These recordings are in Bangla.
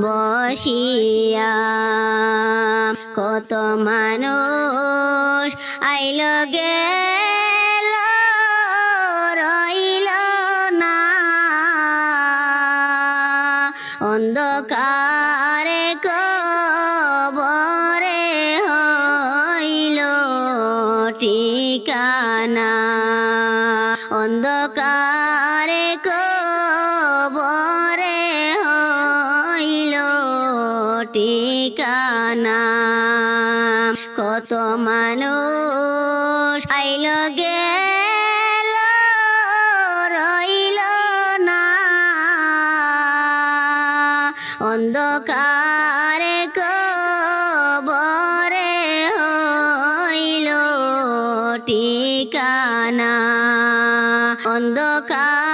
বসিয়া। কত মানুষ আইল গেল রইল না। অন্ধকারে কবরে হইল ঠিকানা। অন্ধকারে ঠিকানা কত মানুষ আইল রইল না। ঠিকানা। অন্ধকারে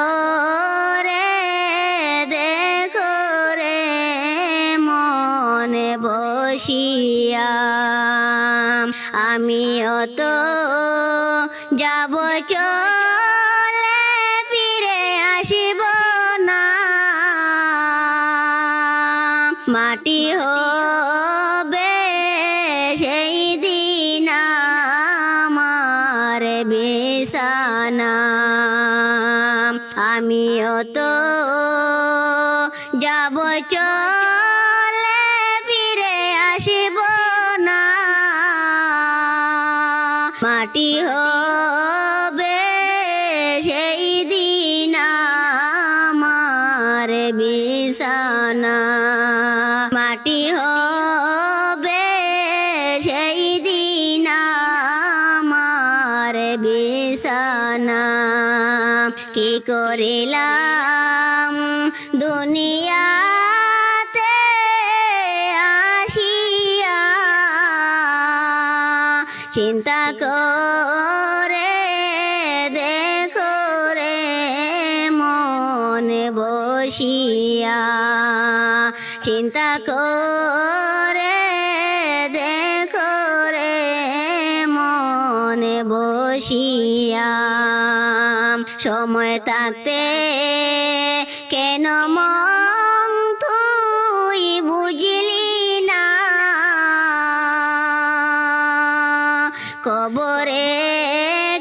আমিও তো যাব চলে, ফিরে আসিব না। মাটি হবে সেই দিন আমার বিছানা। আমিও তো যাব চলে মাটি হবে সেই দিন আমার বিছানা। মাটি হবে সেই দিন আমার বিছানা। কি করিলাম দুনিয়াতে চিন্তা করে, দেখো রে মনে বসিয়া। চিন্তা করে, দেখো রে মনে বসিয়া। সময় তাতে কেন মন তুই বুঝলি কবরে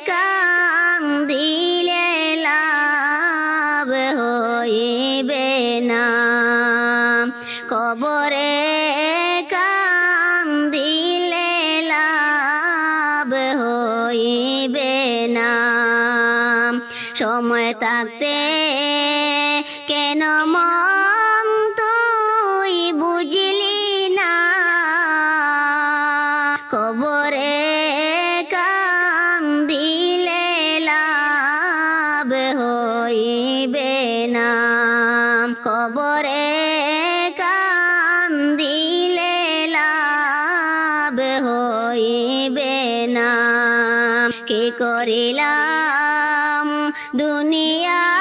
কাং দিলে লাভ হইবে না। কবরে কাং দিলে লাভ হইবে না। সময় থাকতে কেন মন দিবে না কবরে কান দিলে লাভ হইবে না কি করিলাম? দুনিয়া